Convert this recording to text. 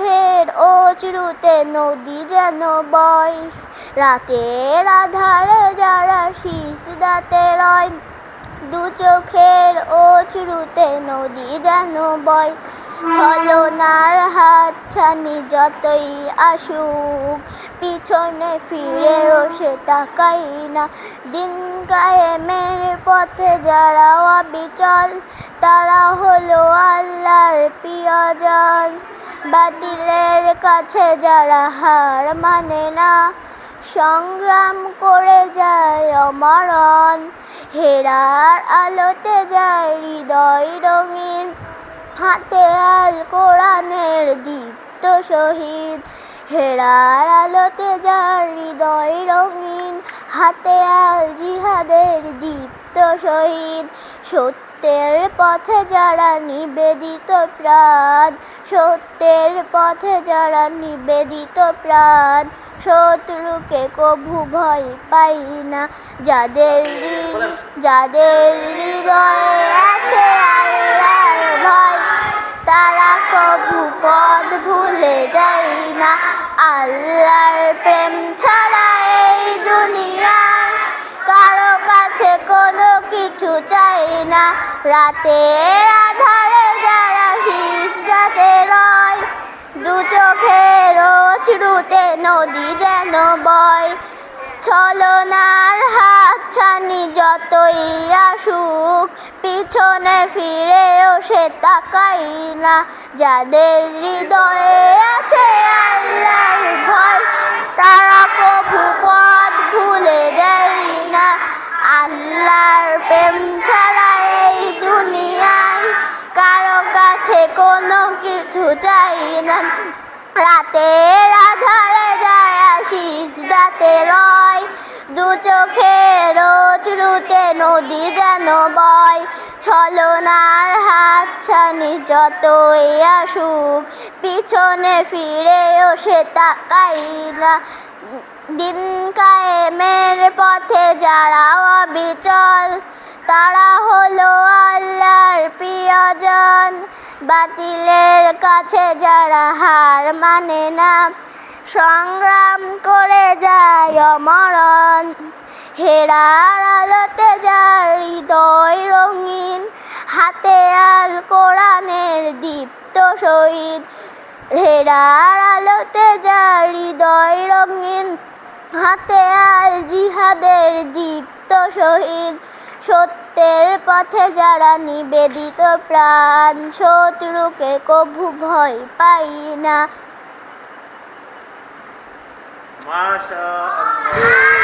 চোখের অচরুতে নদী যেন বয়। রাতের আধারে যারা সিজদাতে রয়, দু চোখের ও অচরুতে নদী যেন বয়। ছলনার হাত ছানি যতই আসুক, পিছনে ফিরেও সে তাকাই না। দিন কায়েমের পথে যারা অবিচল, তারা হলো আল্লাহর প্রিয়জন। বাতিলের কাছে যারা হার মানে না, সংগ্রাম করে যায় অমরণ। হেরার আলোতে যায় হৃদয় রঙিন, হাতে আল কোরআনের দীপ্ত শহীদ। হেরার আলোতে যার হৃদয় রঙিন, হাতে আল জিহাদের দীপ্ত শহীদ। সত্যের পথে যারা নিবেদিত প্রাণ, সত্যের পথে যারা নিবেদিত প্রাণ, শত্রুকে কভু ভয় পাই না। যাদের যাদের হৃদয়ে আছে আল্লাহর ভয়, তারা কভু পথ ভুলে যায় না। আল্লাহর প্রেম ছাড়া এই দুনিয়ায় কারও কাছে কোনো কিছু চাই না, রাতের আধারে যারা সিজদাতে রয়, দু চোখের অশ্রুতে নদী যেন বয়। ছলনার হাত ছানি যতই আসুক, পিছনে ফিরেও সে তাকাই না। যাদের হৃদয়ে আছে আল্লাহর ভয়, তারা কভু পথ ভুলে যায় না। আল্লাহর প্রেম ছাড়া কাছে কোনো কিছু চাই না। রাতের আধারে যায় সিজদাতে রয়। দু চোখের অচরুতে নদী যেন বয়। ছলনার হাত ছানি যতই আসুক, পিছনে ফিরেও সে তাকাই না। দিন কায়েমের পথে যারা অবিচল, তারা হলো বাতিলের কাছে যারা হার মানে না, সংগ্রাম করে যায় অমরণ। হেরার আলোতে যার হৃদয় রঙিন, হাতে আল কোরআনের দীপ্ত শহীদ। হেরার আলোতে যার হৃদয় রঙিন, হাতে আল জিহাদের দীপ্ত শহীদ। সত্যের পথে যারা নিবেদিত প্রাণ শত্রুকে কভু ভয় পাই না। মাশা আল্লাহ